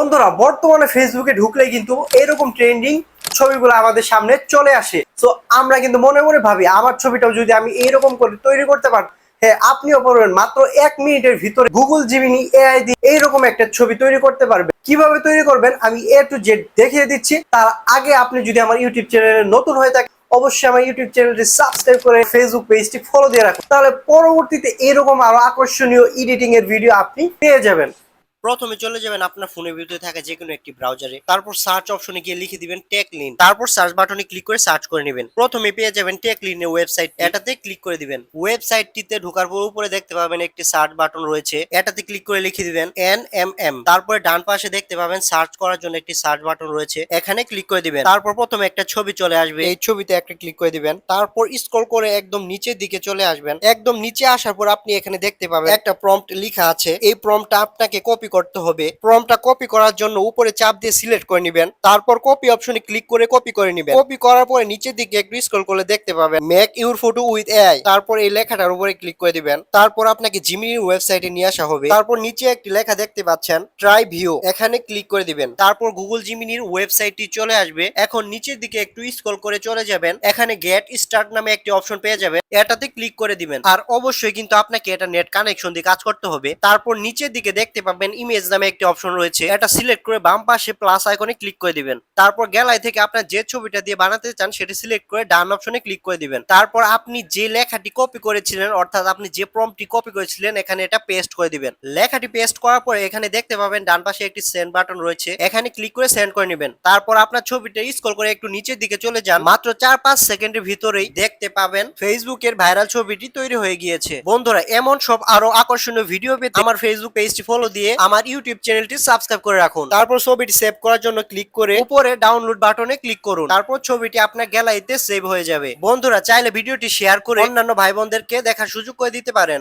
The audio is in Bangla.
বন্ধুরা, বর্তমানে ফেসবুকে ঢুকলে কিন্তু এরকম ট্রেন্ডিং ছবিগুলো আমাদের সামনে চলে আসে। তো আমরা কিন্তু মনে মনে ভাবি, আমার ছবিটাও যদি আমি এইরকম করে তৈরি করতে পারি হ্যাঁ আপনিও পারবেন মাত্র এক মিনিটের ভিতরে গুগল জিমিনি এআই দিয়ে এইরকম একটা ছবি তৈরি করতে পারবে কীভাবে তৈরি করবেন? আমি এ টু জেড দেখিয়ে দিচ্ছি। তার আগে আপনি যদি আমার ইউটিউব চ্যানেলে নতুন হয়ে থাকেন, অবশ্যই আমার ইউটিউব চ্যানেলটি সাবস্ক্রাইব করে ফেসবুক পেজটি ফলো দিয়ে রাখুন। তাহলে পরবর্তীতে এরকম আরও আকর্ষণীয় এডিটিং এর ভিডিও আপনি পেয়ে যাবেন। প্রথমে চলে যাবেন আপনার ফোনের ভিতরে থাকা যে কোনো একটি ব্রাউজারে তারপর সার্চ অপশনে গিয়ে লিখে দিবেন টেকলিন তারপর সার্চ বাটনে ক্লিক করে সার্চ করে নেবেন। প্রথমে পেয়ে যাবেন টেকলিনের ওয়েবসাইট এটাতে ক্লিক করে দিবেন। ওয়েবসাইটটিতে ঢোকার পর উপরে দেখতে পাবেন একটি সার্চ বাটন রয়েছে। এটাতে ক্লিক করে লিখে দিবেন এন এম এম তারপরে ডান পাশে দেখতে পাবেন সার্চ করার জন্য একটি সার্চ বাটন রয়েছে। এখানে ক্লিক করে দিবেন। তারপর প্রথমে একটা ছবি চলে আসবে। এই ছবিতে একটা ক্লিক করে দিবেন। তারপর স্ক্রল করে একদম নিচের দিকে চলে আসবেন। একদম নিচে আসার পর আপনি এখানে দেখতে পাবেন একটা প্রম্পট লেখা আছে। এই প্রম্পটটা আপনাকে কপি করতে হবে। প্রম্পটটা কপি করার জন্য উপরে চাপ দিয়ে সিলেক্ট করে নেবেন। তারপর কপি অপশনে ক্লিক করে কপি করে নেবেন। কপি করার পরে নিচের দিকে একটু স্ক্রল করে দেখতে পাবেন make your photo with AI তারপর এই লেখাটার উপরে ক্লিক করে দিবেন। তারপর আপনাকে জিমিনির ওয়েবসাইটে নিয়ে আসা হবে। তারপর নিচে একটি লেখা দেখতে পাচ্ছেন ট্রাই ভিউ এখানে ক্লিক করে দিবেন। তারপর গুগল জিমিনির ওয়েবসাইটটি চলে আসবে। এখন নিচের দিকে একটু স্ক্রল করে চলে যাবেন। এখানে গেট স্টার্ট নামে একটি অপশন পেয়ে যাবেন। এটাতে ক্লিক করে দিবেন। আর অবশ্যই কিন্তু আপনাকে এটা নেট কানেকশন দিয়ে কাজ করতে হবে। তারপর নিচের দিকে দেখতে পাবেন ইমেজ নামে একটি অপশন রয়েছে। এটা সিলেক্ট করে বাম পাশে প্লাস আইকনে ক্লিক করে দিবেন। তারপর গ্যালারি থেকে আপনার যে ছবিটা দিয়ে বানাতে চান, সেটা সিলেক্ট করে ডান অপশনে ক্লিক করে দিবেন। তারপর আপনি যে লেখাটি কপি করেছিলেন, অর্থাৎ আপনি যে প্রম্পটটি কপি করেছিলেন, এখানে এটা পেস্ট করে দিবেন। লেখাটি পেস্ট করার পরে এখানে দেখতে পাবেন ডান পাশে একটি সেন্ড বাটন রয়েছে। এখানে ক্লিক করে সেন্ড করে নেবেন। তারপর আপনার ছবিটা স্ক্রল করে একটু নিচের দিকে চলে যান। মাত্র চার পাঁচ সেকেন্ডের ভিতরেই দেখতে পাবেন ফেসবুকের ভাইরাল ছবিটি তৈরি হয়ে গিয়েছে। বন্ধুরা, এমন সব আরও আকর্ষণীয় ভিডিও পেতে আমার ফেসবুক পেজটি ফলো দিয়ে আমার ইউটিউব চ্যানেলটি সাবস্ক্রাইব করে রাখুন। তারপর ছবিটি সেভ করার জন্য ক্লিক করে উপরে ডাউনলোড বাটনে ক্লিক করুন। তারপর ছবিটি আপনার গ্যালারিতে সেভ হয়ে যাবে। বন্ধুরা, চাইলে ভিডিওটি শেয়ার করে অন্যান্য ভাই বোনদেরকে দেখার সুযোগ করে দিতে পারেন।